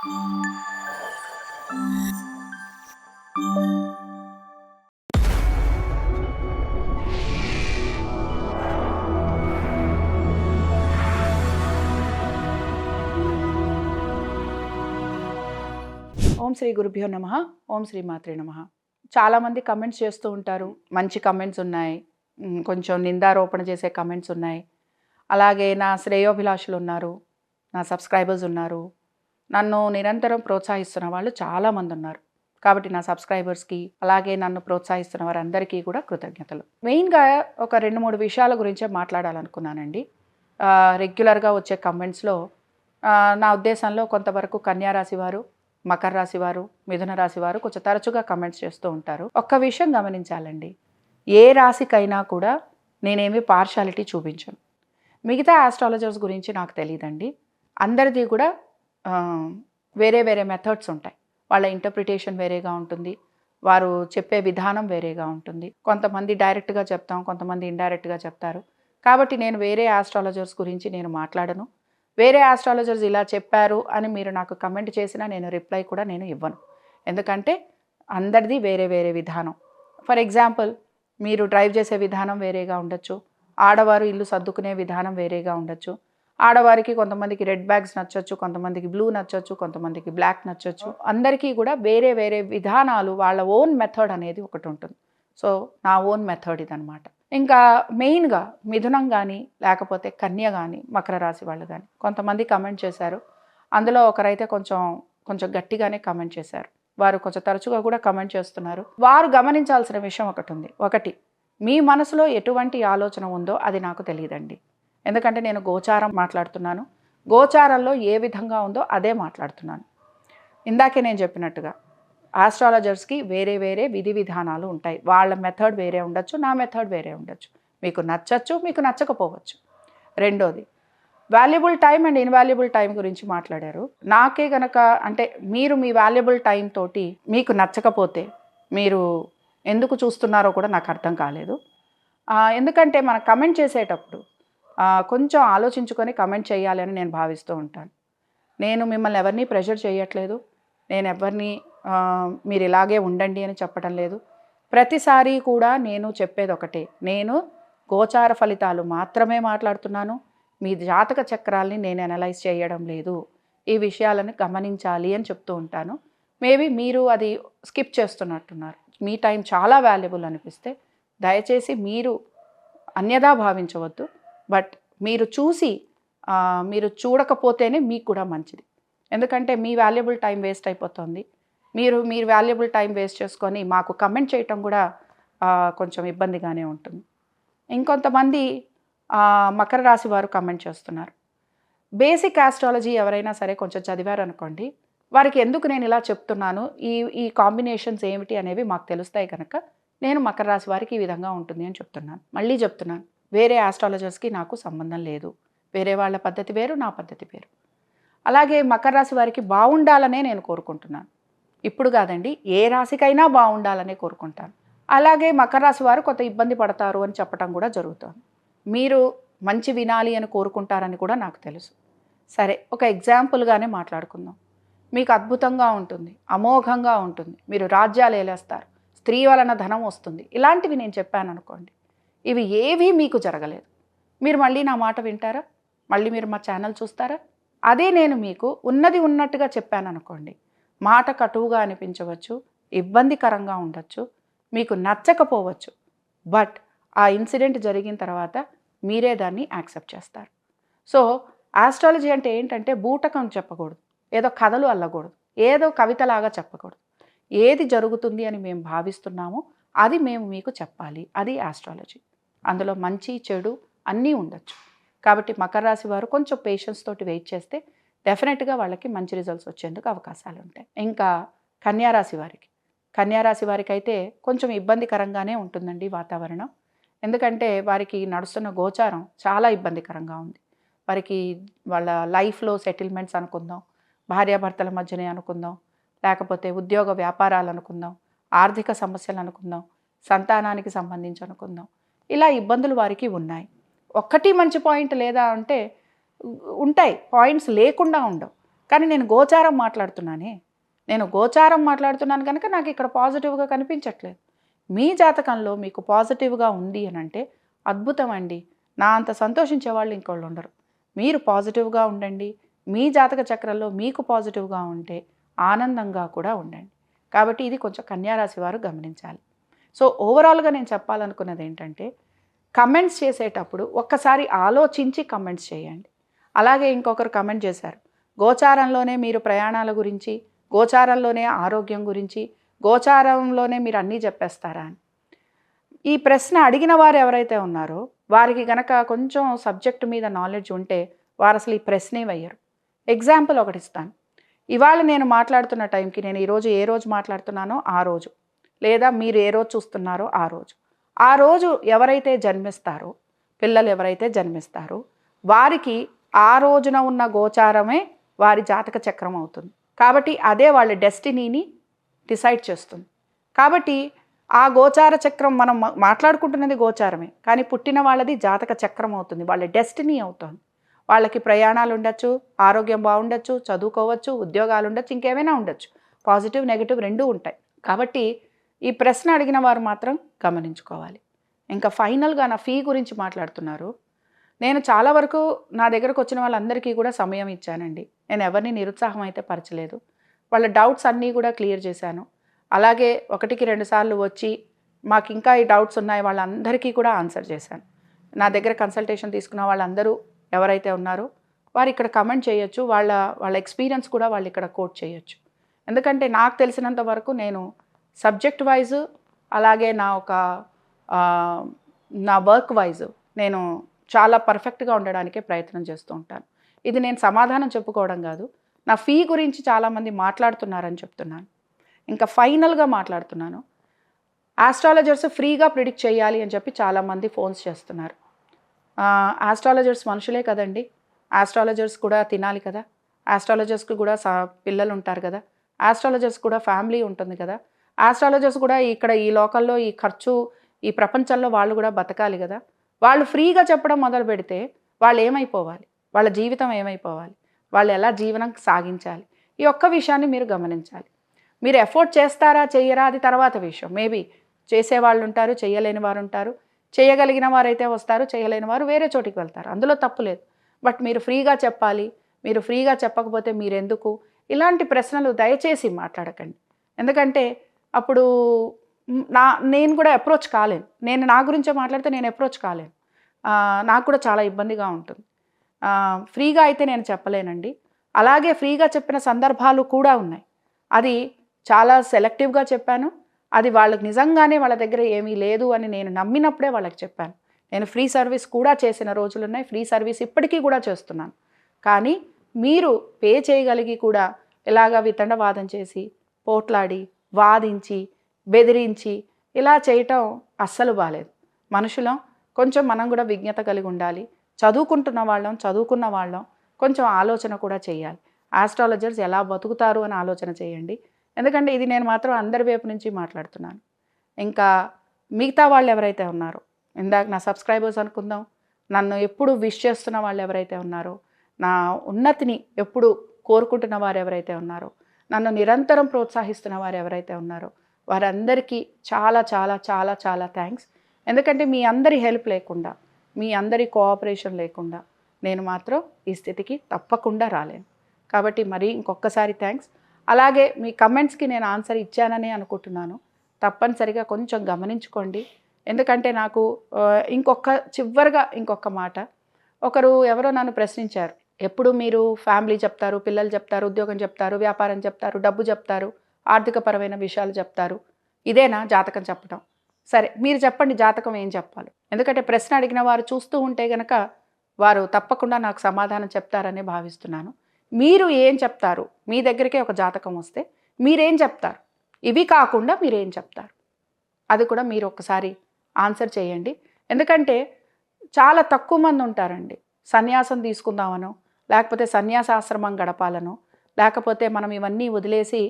ఓం శ్రీ గురుభ్యో నమ. ఓం శ్రీ మాత్రే నమ. చాలామంది కమెంట్స్ చేస్తూ ఉంటారు. మంచి కమెంట్స్ ఉన్నాయి. కొంచెం నిందారోపణ చేసే కమెంట్స్ ఉన్నాయి. అలాగే నా శ్రేయోభిలాషులు ఉన్నారు. నా సబ్స్క్రైబర్స్ ఉన్నారు. నన్ను నిరంతరం ప్రోత్సహిస్తున్న వాళ్ళు చాలామంది ఉన్నారు. కాబట్టి నా సబ్స్క్రైబర్స్కి అలాగే నన్ను ప్రోత్సహిస్తున్న వారందరికీ కూడా కృతజ్ఞతలు. మెయిన్గా ఒక రెండు మూడు విషయాల గురించే మాట్లాడాలనుకున్నానండి. రెగ్యులర్గా వచ్చే కమెంట్స్లో నా ఉద్దేశంలో కొంతవరకు కన్యారాశి వారు మకర రాశి వారు మిథున రాశి వారు కొంచెం తరచుగా కమెంట్స్ చేస్తూ ఉంటారు. ఒక్క విషయం గమనించాలండి. ఏ రాశికైనా కూడా నేనేమి పార్షాలిటీ చూపించను. మిగతా ఆస్ట్రాలజర్స్ గురించి నాకు తెలియదండి అందరిది కూడా వేరే వేరే మెథడ్స్ ఉంటాయి. వాళ్ళ ఇంటర్ప్రిటేషన్ వేరేగా ఉంటుంది. వారు చెప్పే విధానం వేరేగా ఉంటుంది. కొంతమంది డైరెక్ట్గా చెప్తాం కొంతమంది ఇండైరెక్ట్గా చెప్తారు. కాబట్టి నేను వేరే ఆస్ట్రాలజర్స్ గురించి నేను మాట్లాడను. వేరే ఆస్ట్రాలజర్స్ ఇలా చెప్పారు అని మీరు నాకు కమెంట్ చేసినా నేను రిప్లై కూడా నేను ఇవ్వను. ఎందుకంటే అందరిది వేరే వేరే విధానం. ఫర్ ఎగ్జాంపుల్ మీరు డ్రైవ్ చేసే విధానం వేరేగా ఉండొచ్చు. ఆడవారు ఇల్లు సర్దుకునే విధానం వేరేగా ఉండొచ్చు. ఆడవారికి కొంతమందికి రెడ్ బ్యాగ్స్ నచ్చొచ్చు కొంతమందికి బ్లూ నచ్చొచ్చు కొంతమందికి బ్లాక్ నచ్చొచ్చు. అందరికీ కూడా వేరే వేరే విధానాలు వాళ్ళ ఓన్ మెథడ్ అనేది ఒకటి ఉంటుంది. సో నా ఓన్ మెథడ్ ఇదనమాట ఇంకా మెయిన్గా మిథునం కానీ లేకపోతే కన్య కానీ మకర రాశి వాళ్ళు కానీ కొంతమంది కమెంట్ చేశారు. అందులో ఒకరైతే కొంచెం కొంచెం గట్టిగానే కమెంట్ చేశారు. వారు కొంచెం తరచుగా కూడా కమెంట్ చేస్తున్నారు. వారు గమనించాల్సిన విషయం ఒకటి ఉంది. ఒకటి మీ మనసులో ఎటువంటి ఆలోచన ఉందో అది నాకు తెలియదండి. ఎందుకంటే నేను గోచారం మాట్లాడుతున్నాను. గోచారంలో ఏ విధంగా ఉందో అదే మాట్లాడుతున్నాను. ఇందాకే నేను చెప్పినట్టుగా ఆస్ట్రాలజర్స్కి వేరే వేరే విధి విధానాలు ఉంటాయి. వాళ్ళ మెథడ్ వేరే ఉండొచ్చు నా మెథడ్ వేరే ఉండొచ్చు. మీకు నచ్చచ్చు మీకు నచ్చకపోవచ్చు. రెండోది valuable time and invaluable time గురించి మాట్లాడారు. నాకే గనక అంటే మీరు మీ వాల్యుబుల్ టైం తోటి మీకు నచ్చకపోతే మీరు ఎందుకు చూస్తున్నారో కూడా నాకు అర్థం కాలేదు. ఎందుకంటే మనం కమెంట్ చేసేటప్పుడు కొంచెం ఆలోచించుకొని కమెంట్ చేయాలని నేను భావిస్తూ ఉంటాను. నేను మిమ్మల్ని ఎవరిని ప్రెషర్ చేయట్లేదు. నేను ఎవరిని మీరు ఇలాగే ఉండండి అని చెప్పడం లేదు. ప్రతిసారి కూడా నేను చెప్పేది ఒకటే. నేను గోచార ఫలితాలు మాత్రమే మాట్లాడుతున్నాను. మీ జాతక చక్రాల్ని నేను అనలైజ్ చేయడం లేదు. ఈ విషయాలను గమనించాలి అని చెప్తూ ఉంటాను. మేబీ మీరు అది స్కిప్ చేస్తున్నట్టున్నారు. మీ టైం చాలా వాల్యుబుల్ అనిపిస్తే దయచేసి మీరు అన్యదా భావించవద్దు. బట్ మీరు చూసి మీరు చూడకపోతేనే మీకు కూడా మంచిది. ఎందుకంటే మీ వాల్యుబుల్ టైం వేస్ట్ అయిపోతుంది. మీరు మీరు వాల్యుబుల్ టైం వేస్ట్ చేసుకొని మాకు కమెంట్ చేయటం కూడా కొంచెం ఇబ్బందిగానే ఉంటుంది. ఇంకొంతమంది మకర రాశి వారు కమెంట్ చేస్తున్నారు. బేసిక్ ఆస్ట్రాలజీ ఎవరైనా సరే కొంచెం చదివారు అనుకోండి వారికి ఎందుకు నేను ఇలా చెప్తున్నాను ఈ ఈ కాంబినేషన్స్ ఏమిటి అనేవి మాకు తెలుస్తాయి కనుక నేను మకర రాశి వారికి ఈ విధంగా ఉంటుంది అని చెప్తున్నాను. మళ్ళీ చెప్తున్నాను. వేరే ఆస్ట్రాలజర్స్కి నాకు సంబంధం లేదు. వేరే వాళ్ళ పద్ధతి వేరు నా పద్ధతి వేరు. అలాగే మకర రాశి వారికి బాగుండాలనే నేను కోరుకుంటున్నాను. ఇప్పుడు కాదండి ఏ రాశికైనా బాగుండాలనే కోరుకుంటాను. అలాగే మకర రాశి వారు కొంత ఇబ్బంది పడతారు అని చెప్పడం కూడా జరుగుతుంది. మీరు మంచి వినాలి అని కోరుకుంటారని కూడా నాకు తెలుసు. సరే ఒక ఎగ్జాంపుల్గానే మాట్లాడుకుందాం. మీకు అద్భుతంగా ఉంటుంది అమోఘంగా ఉంటుంది. మీరు రాజ్యాలు ఏలేస్తారు. స్త్రీ వలన ధనం వస్తుంది. ఇలాంటివి నేను చెప్పాను అనుకోండి. ఇవి ఏవీ మీకు జరగలేదు. మీరు మళ్ళీ నా మాట వింటారా? మళ్ళీ మీరు మా ఛానల్ చూస్తారా? అదే నేను మీకు ఉన్నది ఉన్నట్టుగా చెప్పాను అనుకోండి. మాట కటువుగా అనిపించవచ్చు ఇబ్బందికరంగా ఉండొచ్చు మీకు నచ్చకపోవచ్చు. బట్ ఆ ఇన్సిడెంట్ జరిగిన తర్వాత మీరే దాన్ని యాక్సెప్ట్ చేస్తారు. సో ఆస్ట్రాలజీ అంటే ఏంటంటే బూటకం చెప్పకూడదు ఏదో కథలు అల్లకూడదు ఏదో కవితలాగా చెప్పకూడదు. ఏది జరుగుతుంది అని మేము భావిస్తున్నామో అది మేము మీకు చెప్పాలి. అది ఆస్ట్రాలజీ. అందులో మంచి చెడు అన్నీ ఉండొచ్చు. కాబట్టి మకర రాశి వారు కొంచెం పేషెన్స్ తోటి వెయిట్ చేస్తే డెఫినెట్గా వాళ్ళకి మంచి రిజల్ట్స్ వచ్చేందుకు అవకాశాలు ఉంటాయి. ఇంకా కన్యారాశి వారికి. కన్యారాశి వారికి అయితే కొంచెం ఇబ్బందికరంగానే ఉంటుందండి వాతావరణం. ఎందుకంటే వారికి నడుస్తున్న గోచారం చాలా ఇబ్బందికరంగా ఉంది. వారికి వాళ్ళ లైఫ్లో సెటిల్మెంట్స్ అనుకుందాం భార్యాభర్తల మధ్యనే అనుకుందాం లేకపోతే ఉద్యోగ వ్యాపారాలు అనుకుందాం ఆర్థిక సమస్యలు అనుకుందాం సంతానానికి సంబంధించి అనుకుందాం ఇలా ఇబ్బందులు వారికి ఉన్నాయి. ఒక్కటి మంచి పాయింట్ లేదా అంటే ఉంటాయి పాయింట్స్ లేకుండా ఉండవు. కానీ నేను గోచారం మాట్లాడుతున్నానే. నేను గోచారం మాట్లాడుతున్నాను కనుక నాకు ఇక్కడ పాజిటివ్గా కనిపించట్లేదు. మీ జాతకంలో మీకు పాజిటివ్గా ఉంది అని అంటే అద్భుతం అండి. నా అంత సంతోషించే వాళ్ళు ఇంకోళ్ళు ఉండరు. మీరు పాజిటివ్గా ఉండండి. మీ జాతక చక్రంలో మీకు పాజిటివ్గా ఉంటే ఆనందంగా కూడా ఉండండి. కాబట్టి ఇది కొంచెం కన్యారాశి వారు గమనించాలి. సో ఓవరాల్గా నేను చెప్పాలనుకున్నది ఏంటంటే కమెంట్స్ చేసేటప్పుడు ఒక్కసారి ఆలోచించి కమెంట్స్ చేయండి. అలాగే ఇంకొకరు కమెంట్ చేశారు. గోచారంలోనే మీరు ప్రయాణాల గురించి గోచారంలోనే ఆరోగ్యం గురించి గోచారంలోనే మీరు అన్నీ చెప్పేస్తారా అని. ఈ ప్రశ్న అడిగిన వారు ఎవరైతే ఉన్నారో వారికి గనక కొంచెం సబ్జెక్ట్ మీద నాలెడ్జ్ ఉంటే వారు అసలు ఈ ప్రశ్నే వేయరు. ఎగ్జాంపుల్ ఒకటి ఇస్తాను. ఇవాళ నేను మాట్లాడుతున్న టైంకి నేను ఈరోజు ఏ రోజు మాట్లాడుతున్నానో ఆ రోజు. లేదా మీరు ఏ రోజు చూస్తున్నారో ఆ రోజు. ఆ రోజు ఎవరైతే జన్మిస్తారో పిల్లలు ఎవరైతే జన్మిస్తారో వారికి ఆ రోజున ఉన్న గోచారమే వారి జాతక చక్రం అవుతుంది. కాబట్టి అదే వాళ్ళ డెస్టినీని డిసైడ్ చేస్తుంది. కాబట్టి ఆ గోచార చక్రం మనం మాట్లాడుకుంటున్నది గోచారమే. కానీ పుట్టిన వాళ్ళది జాతక చక్రం అవుతుంది. వాళ్ళ డెస్టినీ అవుతుంది. వాళ్ళకి ప్రయాణాలు ఉండొచ్చు ఆరోగ్యం బాగుండొచ్చు చదువుకోవచ్చు ఉద్యోగాలు ఉండొచ్చు ఇంకేమైనా ఉండొచ్చు. పాజిటివ్ నెగిటివ్ రెండూ ఉంటాయి. కాబట్టి ఈ ప్రశ్న అడిగిన వారు మాత్రం గమనించుకోవాలి. ఇంకా ఫైనల్గా నా ఫీ గురించి మాట్లాడుతున్నారు. నేను చాలా వరకు నా దగ్గరకు వచ్చిన వాళ్ళందరికీ కూడా సమయం ఇచ్చానండి. నేను ఎవరిని నిరుత్సాహం అయితే పరచలేదు. వాళ్ళ డౌట్స్ అన్నీ కూడా క్లియర్ చేశాను. అలాగే ఒకటికి రెండు సార్లు వచ్చి మాకు ఇంకా ఈ డౌట్స్ ఉన్నాయి వాళ్ళందరికీ కూడా ఆన్సర్ చేశాను. నా దగ్గర కన్సల్టేషన్ తీసుకున్న వాళ్ళందరూ ఎవరైతే ఉన్నారో వారు ఇక్కడ కమెంట్ చేయొచ్చు. వాళ్ళ వాళ్ళ ఎక్స్పీరియన్స్ కూడా వాళ్ళు ఇక్కడ కోట్ చేయొచ్చు. ఎందుకంటే నాకు తెలిసినంత వరకు నేను సబ్జెక్ట్ వైజ్ అలాగే నా ఒక నా వర్క్ వైజ్ నేను చాలా పర్ఫెక్ట్గా ఉండడానికే ప్రయత్నం చేస్తూ ఉంటాను. ఇది నేను సమాధానం చెప్పుకోవడం కాదు. నా ఫీ గురించి చాలామంది మాట్లాడుతున్నారని చెప్తున్నాను. ఇంకా ఫైనల్గా మాట్లాడుతున్నాను. ఆస్ట్రాలజర్స్ ఫ్రీగా ప్రిడిక్ట్ చేయాలి అని చెప్పి చాలామంది ఫోన్స్ చేస్తున్నారు. ఆస్ట్రాలజర్స్ మనుషులే కదండి. ఆస్ట్రాలజర్స్ కూడా తినాలి కదా. ఆస్ట్రాలజర్స్కి కూడా సా పిల్లలు ఉంటారు కదా. ఆస్ట్రాలజర్స్ కూడా ఫ్యామిలీ ఉంటుంది కదా. ఆస్ట్రాలజర్స్ కూడా ఇక్కడ ఈ లోకల్లో ఈ ఖర్చు ఈ ప్రపంచంలో వాళ్ళు కూడా బతకాలి కదా. వాళ్ళు ఫ్రీగా చెప్పడం మొదలు పెడితే వాళ్ళు ఏమైపోవాలి? వాళ్ళ జీవితం ఏమైపోవాలి? వాళ్ళు ఎలా జీవనం సాగించాలి? ఈ ఒక్క విషయాన్ని మీరు గమనించాలి. మీరు ఎఫోర్డ్ చేస్తారా చెయ్యరా? అది తర్వాత విషయం. మేబీ చేసేవాళ్ళు ఉంటారు చేయలేని వారు ఉంటారు. చేయగలిగిన వారైతే వస్తారు చేయలేని వారు వేరే చోటికి వెళ్తారు. అందులో తప్పు లేదు. బట్ మీరు ఫ్రీగా చెప్పాలి. మీరు ఫ్రీగా చెప్పకపోతే మీరెందుకు? ఇలాంటి ప్రశ్నలు దయచేసి మాట్లాడకండి. ఎందుకంటే అప్పుడు నా నేను కూడా అప్రోచ్ కాలేను. నేను నా గురించే మాట్లాడితే నేను అప్రోచ్ కాలేను. నాకు కూడా చాలా ఇబ్బందిగా ఉంటుంది. ఫ్రీగా అయితే నేను చెప్పలేనండి. అలాగే ఫ్రీగా చెప్పిన సందర్భాలు కూడా ఉన్నాయి. అది చాలా సెలెక్టివ్గా చెప్పాను. అది వాళ్ళకి నిజంగానే వాళ్ళ దగ్గర ఏమీ లేదు అని నేను నమ్మినప్పుడే వాళ్ళకి చెప్పాను. నేను ఫ్రీ సర్వీస్ కూడా చేసిన రోజులు ఉన్నాయి. ఫ్రీ సర్వీస్ ఇప్పటికీ కూడా చేస్తున్నాను. కానీ మీరు పే చేయగలిగి కూడా ఇలాగా వితండవాదం చేసి పోట్లాడి వాదించి బెదిరించి ఇలా చేయటం అస్సలు బాలేదు. మనుషులం కొంచెం మనం కూడా విజ్ఞత కలిగి ఉండాలి. చదువుకుంటున్న వాళ్ళం చదువుకున్న వాళ్ళం కొంచెం ఆలోచన కూడా చేయాలి. ఆస్ట్రాలజర్స్ ఎలా బతుకుతారు అని ఆలోచన చేయండి. ఎందుకంటే ఇది నేను మాత్రం అందరి వైపు నుంచి మాట్లాడుతున్నాను. ఇంకా మిగతా వాళ్ళు ఎవరైతే ఉన్నారో ఇందాక నా సబ్స్క్రైబర్స్ అనుకుందాం నన్ను ఎప్పుడు విష్ చేస్తున్న వాళ్ళు ఎవరైతే ఉన్నారో నా ఉన్నతిని ఎప్పుడు కోరుకుంటున్న వారు ఎవరైతే ఉన్నారో నన్ను నిరంతరం ప్రోత్సహిస్తున్న వారు ఎవరైతే ఉన్నారో వారందరికీ చాలా చాలా చాలా చాలా థ్యాంక్స్ ఎందుకంటే మీ అందరి హెల్ప్ లేకుండా మీ అందరి కోఆపరేషన్ లేకుండా నేను మాత్రం ఈ స్థితికి తప్పకుండా రాలేను. కాబట్టి మరి ఇంకొకసారి థ్యాంక్స్ అలాగే మీ కమెంట్స్కి నేను ఆన్సర్ ఇచ్చానని అనుకుంటున్నాను. తప్పనిసరిగా కొంచెం గమనించుకోండి. ఎందుకంటే నాకు ఇంకొక చివరిగా ఇంకొక మాట. ఒకరు ఎవరో నన్ను ప్రశ్నించారు. ఎప్పుడు మీరు ఫ్యామిలీ చెప్తారు పిల్లలు చెప్తారు ఉద్యోగం చెప్తారు వ్యాపారం చెప్తారు డబ్బు చెప్తారు ఆర్థికపరమైన విషయాలు చెప్తారు. ఇదేనా జాతకం చెప్పడం సరే మీరు చెప్పండి జాతకం ఏం చెప్పాలి? ఎందుకంటే ప్రశ్న అడిగిన వారు చూస్తూ ఉంటే గనక వారు తప్పకుండా నాకు సమాధానం చెప్తారని భావిస్తున్నాను. మీరు ఏం చెప్తారు? మీ దగ్గరికే ఒక జాతకం వస్తే మీరేం చెప్తారు? ఇవి కాకుండా మీరేం చెప్తారు? అది కూడా మీరు ఒకసారి ఆన్సర్ చేయండి. ఎందుకంటే చాలా తక్కువ మంది ఉంటారండి. సన్యాసం తీసుకుందామనో లేకపోతే సన్యాసాశ్రమం గడపాలనో లేకపోతే మనం ఇవన్నీ వదిలేసి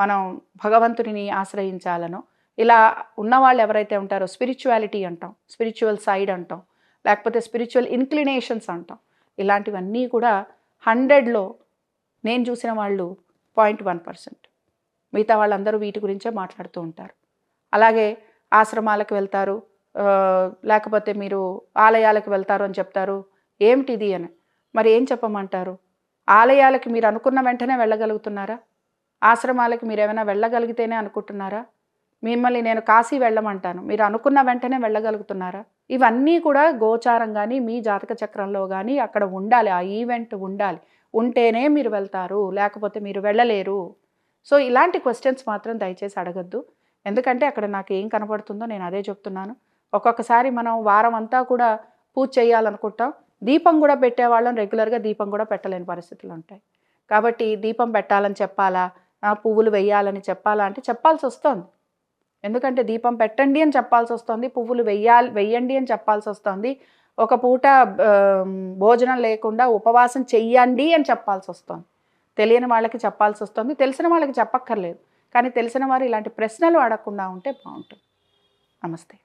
మనం భగవంతుడిని ఆశ్రయించాలనో. ఇలా ఉన్నవాళ్ళు ఎవరైతే ఉంటారో స్పిరిచువాలిటీ అంటాం స్పిరిచువల్ సైడ్ అంటాం లేకపోతే స్పిరిచువల్ ఇన్క్లినేషన్స్ అంటాం. ఇలాంటివన్నీ కూడా హండ్రెడ్లో నేను చూసిన వాళ్ళు పాయింట్ వన్ పర్సెంట్. మిగతా వాళ్ళందరూ వీటి గురించే మాట్లాడుతూ ఉంటారు. అలాగే ఆశ్రమాలకు వెళ్తారు లేకపోతే మీరు ఆలయాలకు వెళ్తారు అని చెప్తారు ఏమిటిది అని. మరి ఏం చెప్పమంటారు? ఆలయాలకి మీరు అనుకున్న వెంటనే వెళ్ళగలుగుతున్నారా? ఆశ్రమాలకి మీరు ఏమైనా వెళ్ళగలిగితేనే అనుకుంటున్నారా? మిమ్మల్ని నేను కాశీ వెళ్ళమంటాను. మీరు అనుకున్న వెంటనే వెళ్ళగలుగుతున్నారా? ఇవన్నీ కూడా గోచారం కానీ మీ జాతక చక్రంలో కానీ అక్కడ ఉండాలి. ఆ ఈవెంట్ ఉండాలి. ఉంటేనే మీరు వెళ్తారు. లేకపోతే మీరు వెళ్ళలేరు. సో ఇలాంటి క్వశ్చన్స్ మాత్రం దయచేసి అడగద్దు. ఎందుకంటే అక్కడ నాకు ఏం కనపడుతుందో నేను అదే చెప్తున్నాను. ఒక్కొక్కసారి మనం వారం అంతా కూడా పూజ చేయాలనుకుంటాం. దీపం కూడా పెట్టేవాళ్ళం రెగ్యులర్గా దీపం కూడా పెట్టలేని పరిస్థితులు ఉంటాయి. కాబట్టి దీపం పెట్టాలని చెప్పాలా? పువ్వులు వేయాలని చెప్పాలా అంటే చెప్పాల్సి వస్తుంది. ఎందుకంటే దీపం పెట్టండి అని చెప్పాల్సి వస్తుంది పువ్వులు వెయ్యాలి వెయ్యండి అని చెప్పాల్సి వస్తుంది. ఒక పూట భోజనం లేకుండా ఉపవాసం చెయ్యండి అని చెప్పాల్సి వస్తుంది. తెలియని వాళ్ళకి చెప్పాల్సి వస్తుంది తెలిసిన వాళ్ళకి చెప్పక్కర్లేదు. కానీ తెలిసిన వారు ఇలాంటి ప్రశ్నలు అడగకుండా ఉంటే బాగుంటుంది. నమస్తే.